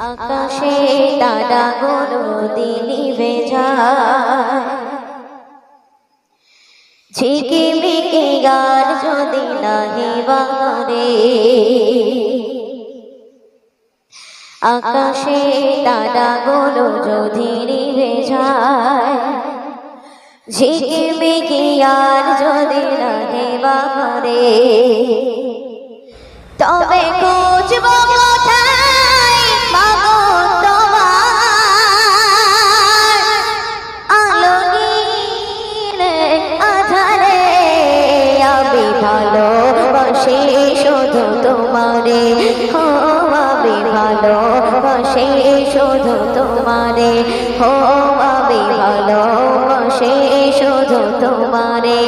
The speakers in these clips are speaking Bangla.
আকাশে তারা গরু দিলি বেজায় ঝিকিমিকি গার যদি নাহি বারে আকাশে তারা গরু যদি নিভে যায় ঝিকিমিকি আর যদি নাহি বারে তবে খুঁজব তোমারে হো আমি ভালোবাসি শুধু তোমারে।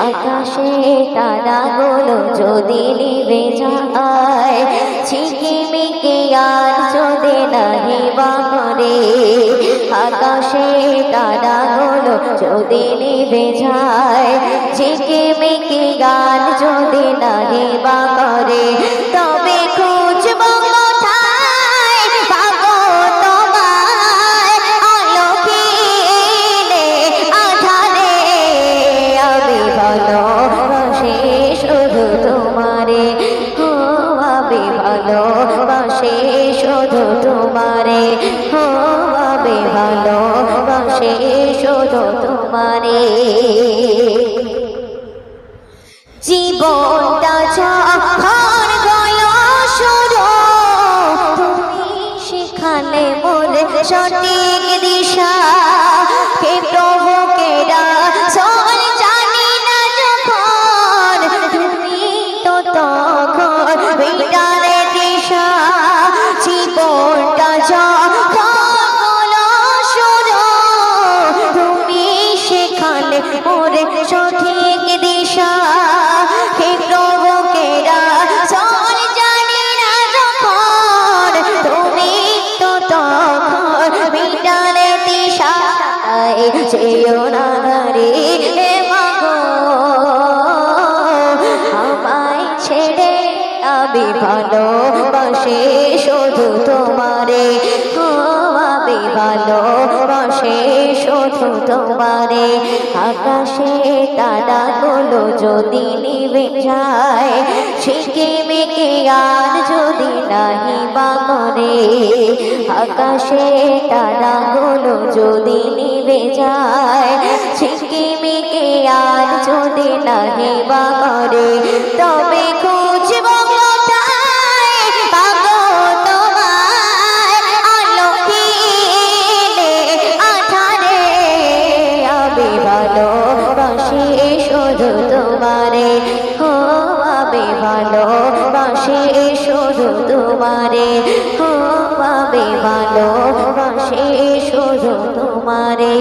আকাশে তারাগুলো যদি নিবে যায় ঝিকিমিকি আর যদি নাহি বাহরে আকাশে তারাগুলো যদি নিবে যায় ঝিকিমিকি গান যদি নাহি বাহরে ভালোবাসি শুধু তোমারে আমি ভালোবাসি শুধু তোমারে। জীবনটা যখন গয় শুরু তুমি সঠিক দিশা তাই যেও না রে আমায় ছেড়ে আমি ভালোবাসি শুধু তোমারে। আমি ভালোবাসি শুধু তোমারে। আকাশে তারাগুলো যদি নিবে যায় ঝিকিমিকি আর যদি নাহি বাগরে আকাশে তারাগুলো যদি নিবে যায় ঝিকিমিকি আর যদি নাহি বাগরে তবে খুঁজব ভালোবাসি শুধু তোমারে। হো আমি ভালোবাসি শুধু তোমারে। হো আমি ভালোবাসি শুধু তোমারে।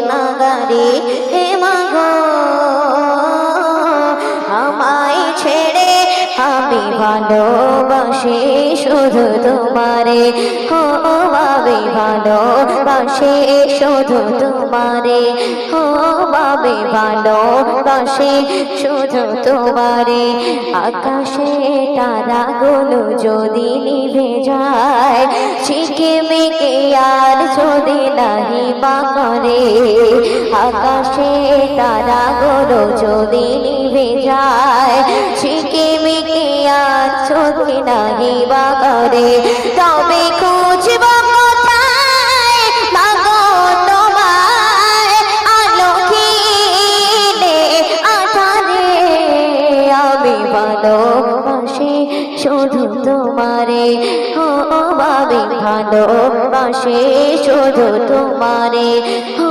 যেও হে মাগো আমায় ছেড়ে আমি ভালোবাসি শুধু তোমারে হো আমি ভালোবাসি শুধু তোমারে। হো আমি ভালোবাসি শুধু তোমারে। আকাশে তারাগুলো যদি নিভে যায় ঝিকিমিকি আর যদি নাহি বাকরে। আকাশে তারাগুলো যদি নিভে যায় ঝিকিমিকি আর যদি নাহি বাকরে। তবে খুঁজব ভালোবাসি, শুধু তোমারে। ও ভাবি ভালোবাসে, শুধু তোমারে। হো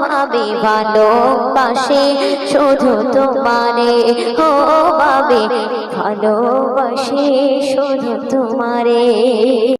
ভাবি ভালোবাসি, শুধু তোমারে। হো ভাবি ভালোবাসি, শুধু তোমারে।